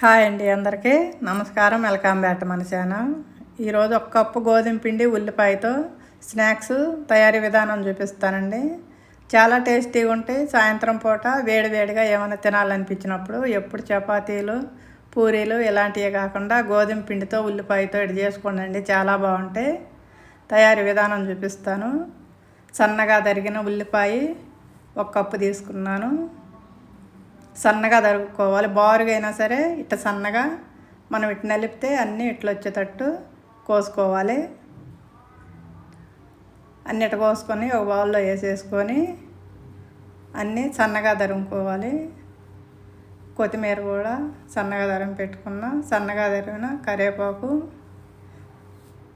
Hi అండి అందరికీ. నమస్కారం. వెల్కమ్ బ్యాక్ మన ఛానల్. ఈరోజు ఒక కప్పు గోధుమ పిండి ఉల్లిపాయతో స్నాక్స్ తయారీ విధానం చూపిస్తానండి. చాలా టేస్టీగా ఉంటాయి సాయంత్రం పూట వేడి వేడిగా ఏమైనా తినాలనిపించినప్పుడు ఎప్పుడు చపాతీలు పూరీలు ఇలాంటివి కాకుండా గోధుమ పిండితో ఉల్లిపాయతో ఇటు చేసుకోండి చాలా బాగుంటాయి తయారీ విధానం చూపిస్తాను. సన్నగా తరిగిన ఉల్లిపాయ ఒక కప్పు తీసుకున్నాను. సన్నగా తరుక్కోవాలి. బారుగా అయినా సరే ఇట్ట సన్నగా మనం ఇటు నలిపితే అన్నీ ఇట్లా వచ్చేటట్టు కోసుకోవాలి. అన్నిట కోసుకొని ఒక బౌల్లో వేసేసుకొని అన్నీ సన్నగా తరుముకోవాలి. కొత్తిమీర కూడా సన్నగా తరిమి పెట్టుకున్న. సన్నగా తరిగిన కరివేపాకు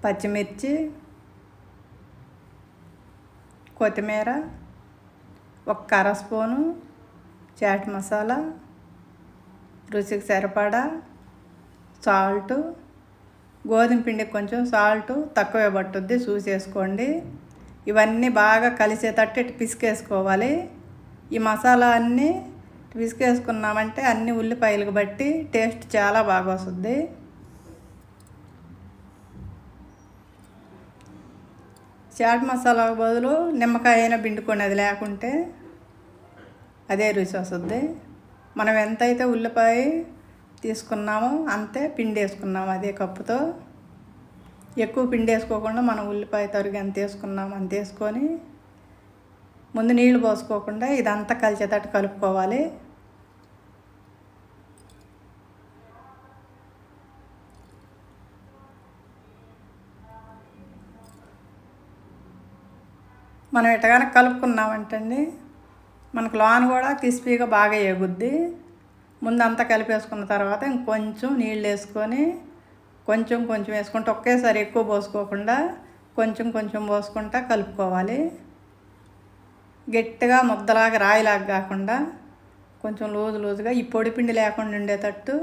పచ్చిమిర్చి కొత్తిమీర ఒక అర స్పూను చాట్ మసాలా రుచికి సరిపడా సాల్ట్ గోధుమ పిండికి కొంచెం సాల్ట్ తక్కువే పట్టుద్ది చూసేసుకోండి ఇవన్నీ బాగా కలిసేటట్టు ఇటు పిసికేసుకోవాలి. ఈ మసాలా అన్నీ పిసికేసుకున్నామంటే అన్ని ఉల్లిపాయలకు బట్టి టేస్ట్ చాలా బాగా వస్తుంది. చాట్ మసాలా బదులు నిమ్మకాయ అయినా పిండుకునేది లేకుంటే. అదే రుచి వస్తుంది మనం ఎంతైతే ఉల్లిపాయ తీసుకున్నామో అంతే పిండి వేసుకున్నాము అదే కప్పుతో. ఎక్కువ పిండి వేసుకోకుండా మనం ఉల్లిపాయ తరుగు ఎంత వేసుకున్నాము అంత వేసుకొని ముందు నీళ్ళు పోసుకోకుండా ఇదంతా కలిసేటట్టు కలుపుకోవాలి. మనం ఎట్టగానే కలుపుకున్నామంటండి. మనకు లోన్ కూడా క్రిస్పీగా బాగా ఎగుద్ది. ముందంతా కలిపేసుకున్న తర్వాత ఇంకొంచెం నీళ్ళు వేసుకొని కొంచెం కొంచెం వేసుకుంటే ఒకేసారి ఎక్కువ పోసుకోకుండా కొంచెం కొంచెం పోసుకుంటా కలుపుకోవాలి. గట్టిగా ముద్దలాగా రాయిలాగా కాకుండా కొంచెం లూజు లూజుగా ఈ పొడి పిండి లేకుండా ఉండేటట్టు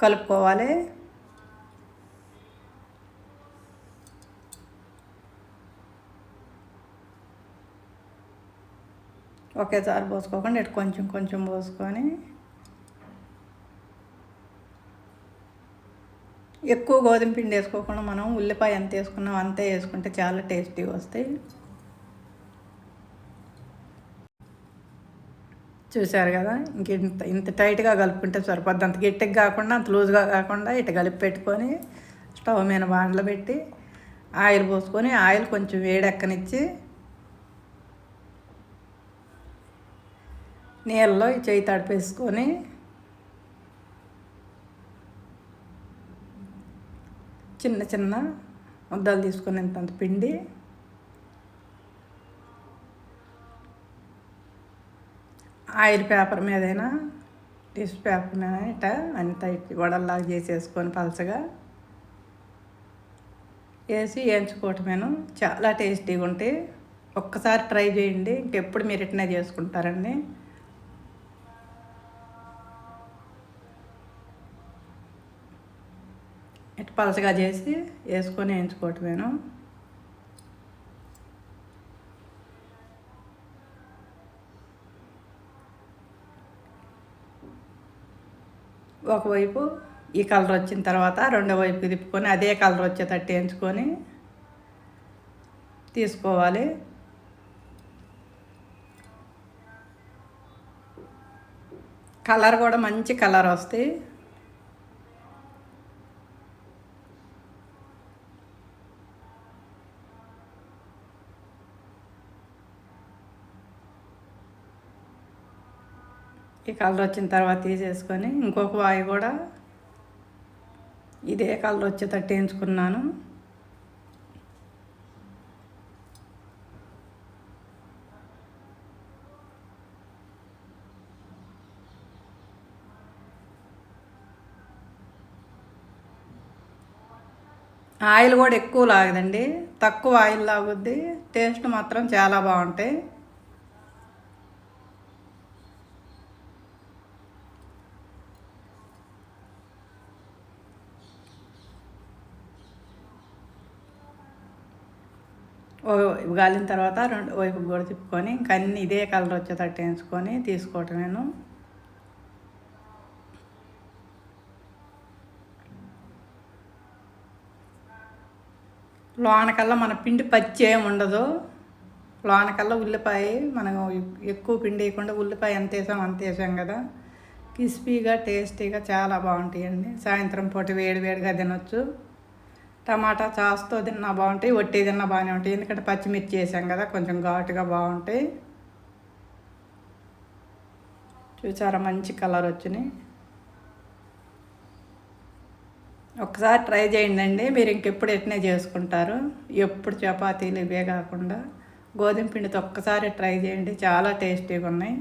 కలుపుకోవాలి. ఒకేసారి పోసుకోకుండా ఇటు కొంచెం కొంచెం పోసుకొని ఎక్కువ గోధుమ పిండి వేసుకోకుండా మనం ఉల్లిపాయ ఎంత వేసుకున్నాం అంతే వేసుకుంటే చాలా టేస్టీగా వస్తాయి. చూశారు కదా ఇంక ఇంత ఇంత టైట్గా కలుపుకుంటే సరిపోద్ది. అంత గట్టిగా కాకుండా అంత లూజ్గా కాకుండా ఇటు కలిపి పెట్టుకొని స్టవ్ మీద బాండ్లు పెట్టి ఆయిల్ పోసుకొని ఆయిల్ కొంచెం వేడెక్కనిచ్చి నీళ్ళలో ఈ చేయి తడిపేసుకొని చిన్న చిన్న ముద్దలు తీసుకొని ఇంతంత పిండి ఆయిల్ పేపర్ మీదైనా టిష్యూ పేపర్ మీద ఇట అంత వడల్లాగా చేసేసుకొని పలసగా వేసి వేయించుకోవటమేను. చాలా టేస్టీగా ఉంటాయి ఒక్కసారి ట్రై చేయండి. ఇంకెప్పుడు మీరు ఇట్నే చేసుకుంటారండి. ఇటు పలసగా చేసి వేసుకొని వేయించుకోవటమేను? ఒకవైపు ఈ కలర్ వచ్చిన తర్వాత రెండో వైపు తిప్పుకొని అదే కలర్ వచ్చేటట్టు వేయించుకొని తీసుకోవాలి. కలర్ కూడా మంచి కలర్ వస్తాయి. ఈ కలర్ వచ్చిన తర్వాత తీసేసుకొని ఇంకొక వాయి కూడా ఇదే కలర్ వచ్చేటట్టు వేయించుకున్నాను. ఆయిల్ కూడా ఎక్కువ లాగదండి. తక్కువ ఆయిల్ లాగుద్ది. టేస్ట్ మాత్రం చాలా బాగుంటాయి. గాలిన తర్వాత రెండు వైపు కూడా తిప్పుకొని ఇంకా ఇదే కలర్ వచ్చేటట్టు వేయించుకొని తీసుకోవటం నేను. లోనకల్లా మన పిండి పచ్చి ఏమి ఉండదు. లోనకల్లా ఉల్లిపాయ మనం ఎక్కువ పిండి వేయకుండా ఉల్లిపాయ ఎంత వేసాం అంత వేసాం కదా. క్రిస్పీగా టేస్టీగా చాలా బాగుంటాయండి. సాయంత్రం పూట వేడి వేడిగా తినొచ్చు. టమాటా చాస్తో తిన్నా బాగుంటాయి వట్టి తిన్నా బాగానే ఉంటాయి. ఎందుకంటే పచ్చిమిర్చి వేసాం కదా కొంచెం ఘాటుగా బాగుంటాయి. చూసారా మంచి కలర్ వచ్చినాయి. ఒకసారి ట్రై చేయండి అండి మీరు ఇంకెప్పుడు ఎట్నే చేసుకుంటారు? ఎప్పుడు చపాతీలు ఇవే కాకుండా గోధుమ పిండితో ఒక్కసారి ట్రై చేయండి. చాలా టేస్టీగా ఉన్నాయి.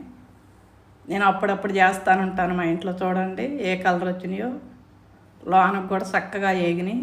నేను అప్పుడప్పుడు చేస్తాను ఉంటాను మా ఇంట్లో చూడండి ఏ కలర్ వచ్చినాయో. లోనకు కూడా చక్కగా ఏగినాయి.